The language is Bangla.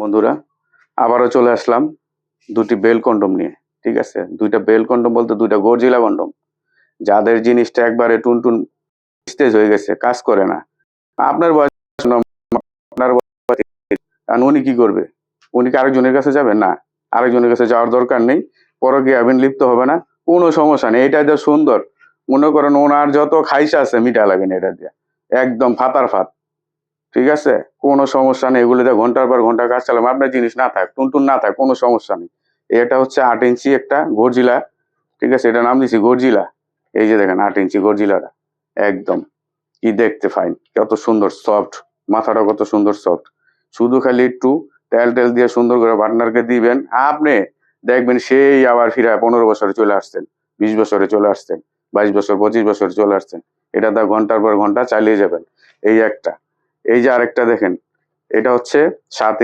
বন্ধুরা, আবারও চলে আসলাম দুটি বেল কন্ডম নিয়ে, ঠিক আছে? দুইটা বেল কন্ডম বলতে দুইটা গর্জিলা কন্ডম। যাদের জিনিসটা একবারে টুনটুন স্টেজ হয়ে গেছে, কাজ করে না। আপনার বয়স আপনার কারণ উনি কি করবে? উনি কি আরেকজনের কাছে যাবে? না, আরেকজনের কাছে যাওয়ার দরকার নেই। পরকে আবেন লিপ্ত হবে না, কোনো সমস্যা নেই। এটা যে সুন্দর, মনে করেন ওনার যত খাইসা আছে মিটা লাগেন এটা দিয়ে। একদম ফাতার ফাত। ঠিক আছে? কোনো সমস্যা নেই। এগুলোতে ঘণ্টার পর ঘণ্টা কাজ চালাম আপনার জিনিস না থাক, টুনটুন না থাক, কোনো সমস্যা নেই। এটা হচ্ছে আট ইঞ্চি একটা গর্জিলা। ঠিক আছে? এটা নাম দিছি গর্জিলা। এই যে দেখেন, আট ইঞ্চি গর্জিলাটা। একদম। কি দেখতে ফাইন। কত সুন্দর সফট। মাথাটা কত সুন্দর সফট। শুধু খালি একটু তেল টেল দিয়ে সুন্দর করে পার্টনারকে দিবেন। আপনি দেখবেন সেই আবার ফিরে পনেরো বছরে চলে আসছেন, বিশ বছরে চলে আসছেন, বাইশ বছর, পঁচিশ বছরে চলে আসছেন। এটা দা ঘণ্টার পর ঘণ্টা চালিয়ে যাবেন। এই একটা। এই যে আরেকটা দেখেন এটা হচ্ছে সাত